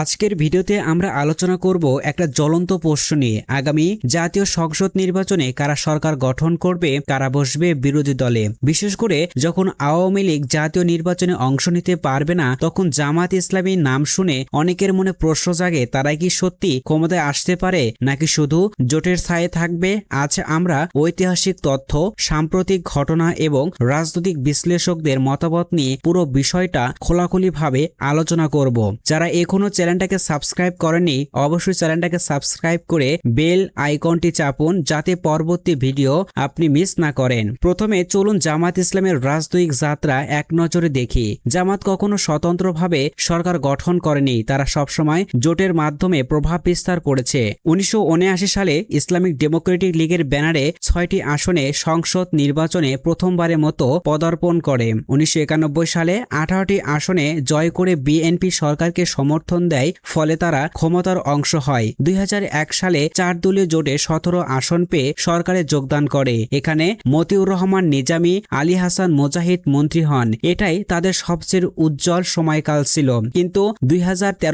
আজকের ভিডিওতে আমরা আলোচনা করব একটা জ্বলন্ত প্রশ্ন নিয়ে। আগামী জাতীয় সংসদ নির্বাচনে কারা সরকার গঠন করবে, কারা বসবে বিরোধী দলে। বিশেষ করে যখন আওয়ামী লীগ জাতীয় নির্বাচনে অংশ নিতে পারবে না, তখন জামাত ইসলামীর নাম শুনে অনেকের মনে প্রশ্ন জাগে, তারাই কি সত্যি ক্ষমতায় আসতে পারে, নাকি শুধু জোটের ছায়ে থাকবে? আজ আমরা ঐতিহাসিক তথ্য, সাম্প্রতিক ঘটনা এবং রাজনৈতিক বিশ্লেষকদের মতামত নিয়ে পুরো বিষয়টা খোলাখুলিভাবে আলোচনা করব। যারা এখনও চ্যানেলটাকে সাবস্ক্রাইব করেনি, অবশ্যই চ্যানেলটাকে সাবস্ক্রাইব করে বেল আইকনটি চাপুন যাতে পরবর্তী ভিডিও আপনি মিস না করেন। প্রথমে চলুন জামাত ইসলামের রাজনৈতিক যাত্রা এক নজরে দেখি। জামাত কখনো স্বতন্ত্রভাবে সরকার গঠন করেনি, তারা সবসময় জোটের মাধ্যমে প্রভাব বিস্তার করেছে। উনিশশো উনআশি সালে ইসলামিক ডেমোক্রেটিক লীগের ব্যানারে ছয়টি আসনে সংসদ নির্বাচনে প্রথমবারের মতো পদার্পণ করে। উনিশশো একানব্বই সালে আঠারোটি আসনে জয় করে বিএনপি সরকারকে সমর্থন দেয়। ফলে তারা ক্ষমতার অংশ হয়। দুই হাজার এক সালে চার দলীয় জোটে সতেরো আসন পেয়ে সরকারে যোগদান করে। এখানে মতিউর রহমান, নিজামী, আলী হাসান, মোজাহিদ মন্ত্রী হন। এটাই তাদের সবচেয়ে উজ্জ্বল সময়কাল ছিল। কিন্তু দুই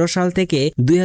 সাল থেকে দুই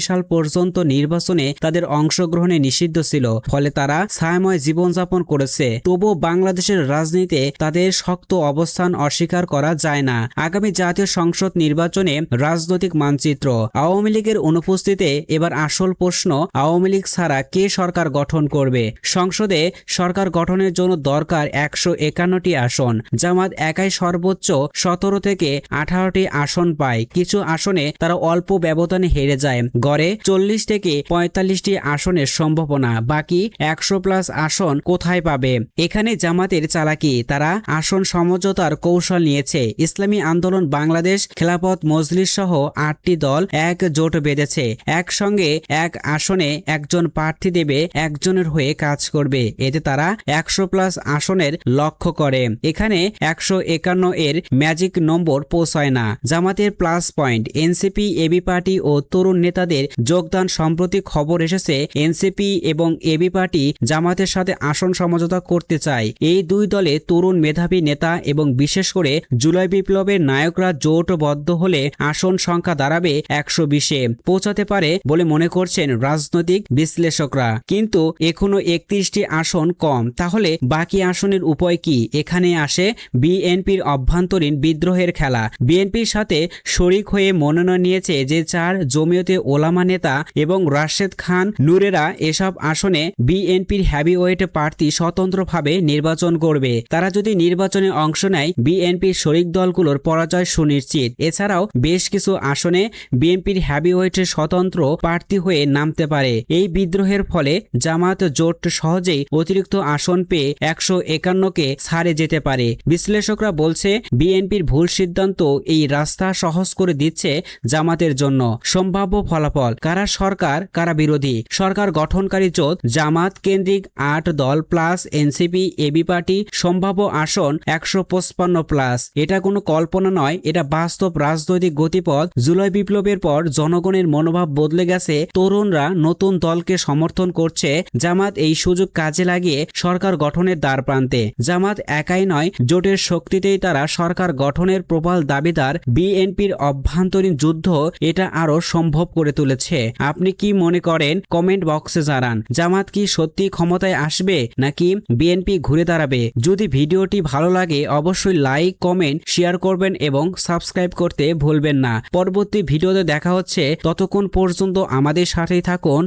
সাল পর্যন্ত নির্বাচনে তাদের অংশগ্রহণে নিষিদ্ধ ছিল। ফলে তারা ছায়াময় জীবনযাপন করেছে। তবুও বাংলাদেশের রাজনীতিতে তাদের শক্ত অবস্থান অস্বীকার করা যায় না। আগামী জাতীয় সংসদ নির্বাচনে রাজনৈতিক মানচিত্র আওয়ামী লীগের অনুপস্থিতিতে এবার আসল প্রশ্ন, আওয়ামী লীগ ছাড়া কে সরকার গঠন করবে? সংসদে সরকার গঠনের জন্য দরকার একশো একান্নটি আসন। জামাত একাই সর্বোচ্চ সতেরো থেকে আঠারোটি আসন পায়। কিছু আসনে তারা অল্প ব্যবধানে হেরে যায়। গড়ে চল্লিশ থেকে পঁয়তাল্লিশটি আসনের সম্ভাবনা। বাকি একশো প্লাস আসন কোথায় পাবে? এখানে জামাতের চালাকি। তারা আসন সমঝোতার কৌশল নিয়েছে। ইসলামী আন্দোলন, বাংলাদেশ খেলাপথ মজলিস সহ আটটি দল এক জোট বেঁধেছে। একসঙ্গে এক আসনে একজন প্রার্থী দেবে, একজনের হয়ে কাজ করবে। এতে তারা একশো প্লাস আসনের লক্ষ্য করে। এখানে একশো একান্ন এর ম্যাজিক নম্বর পৌঁছায় না। জামাতের plus point. NCP, AB party ও তরুণ নেতাদের যোগদান সম্প্রতি খবর এসেছে। এনসিপি এবং এবি পার্টি জামাতের সাথে আসন সমঝোতা করতে চায়। এই দুই দলে তরুণ মেধাবী নেতা এবং বিশেষ করে জুলাই বিপ্লবের নায়করা জোটবদ্ধ হলে আসন সংখ্যা দাঁড়াবে একশো বিশে পৌঁছাতে পারে বলে মনে করছেন রাজনৈতিক বিশ্লেষকরা। কিন্তু এখনও একত্রিশটি আসন কম। তাহলে বাকি আসনের উপায় কি? এখানে আসে বিএনপির অভ্যন্তরীণ বিদ্রোহের খেলা। বিএনপির সাথে শরিক হয়ে মনোনয়ন নিয়েছে যে চার জমিয়তে ওলামা নেতা এবং রাশেদ খান নুরেরা এসব আসনে বিএনপির হ্যাভিওয়েট প্রার্থী স্বতন্ত্রভাবে নির্বাচন করবে। তারা যদি নির্বাচনে অংশ নেয়, বিএনপির শরিক দলগুলোর পরাজয় সুনিশ্চিত। এছাড়াও বেশ কিছু আসনে বিএনপির হ্যাভিওয়েটের স্বতন্ত্র প্রার্থী হয়ে নামতে পারে। এই বিদ্রোহের ফলে জামাত জোট সহজেই অতিরিক্ত আসন পেয়ে একশো একান্নকে ছাড়ে যেতে পারে। বিশ্লেষকরা বলছে, বিএনপির ভুল সিদ্ধান্ত এই রাস্তা সহজ করে দিচ্ছে জামাতের জন্য। সম্ভাব্য ফলাফল, কারা সরকার, কারা বিরোধী? সরকার গঠনকারী জোট, জামাত কেন্দ্রিক আট দল প্লাস এনসিপি, এবি পার্টি, সম্ভাব্য আসন একশো পঁচপান্ন প্লাস। এটা কোনো কল্পনা নয়, এটা বাস্তব রাজনৈতিক গতিপথ। জুলাই বিপ্লবের পর জনগণের মনোভাব বদলে গেছে, তরুণরা নতুন দলকে সমর্থন করছে, জামাত এই সুযোগ কাজে লাগিয়ে সরকার গঠনের দ্বার প্রান্তে। জামাত একাই নয়, জোটের শক্তিতেই তারা সরকার গঠনের প্রবল দাবিদার, বিএনপির অভ্যন্তরীণ যুদ্ধ এটা আরও সম্ভব করে তুলেছে। আপনি কি মনে করেন? কমেন্ট বক্সে জানান। জামাত কি সত্যি ক্ষমতায় আসবে, নাকি বিএনপি ঘুরে দাঁড়াবে? যদি ভিডিওটি ভালো লাগে, অবশ্যই লাইক, কমেন্ট, শেয়ার করবেন এবং সাবস্ক্রাইব করতে ভুলবেন না। পরবর্তী ভিডিওতে দেখা হচ্ছে ততক্ষণ পর্যন্ত আমাদের সাথেই থাকুন।